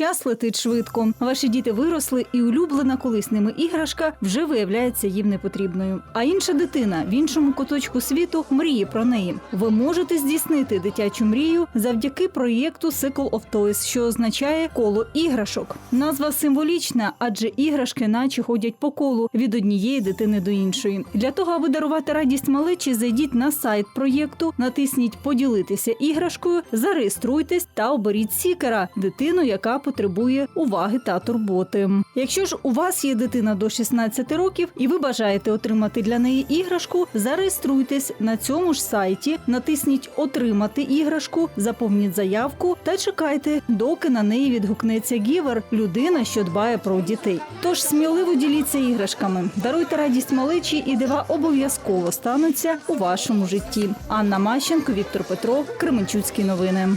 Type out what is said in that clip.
Час летить швидко. Ваші діти виросли, і улюблена колись ними іграшка вже виявляється їм непотрібною. А інша дитина в іншому куточку світу мріє про неї. Ви можете здійснити дитячу мрію завдяки проєкту Circle of Toys, що означає коло іграшок. Назва символічна, адже іграшки наче ходять по колу від однієї дитини до іншої. Для того, аби дарувати радість малечі, зайдіть на сайт проєкту, натисніть Поділитися іграшкою, зареєструйтесь та оберіть сікера дитину, яка потребує уваги та турботи. Якщо ж у вас є дитина до 16 років і ви бажаєте отримати для неї іграшку, зареєструйтесь на цьому ж сайті, натисніть Отримати іграшку, заповніть заявку та чекайте, доки на неї відгукнеться гівер, людина, що дбає про дітей. Тож сміливо діліться іграшками, даруйте радість малечі, і дива обов'язково стануться у вашому житті. Анна Мащенко, Віктор Петров, Кременчуцькі новини.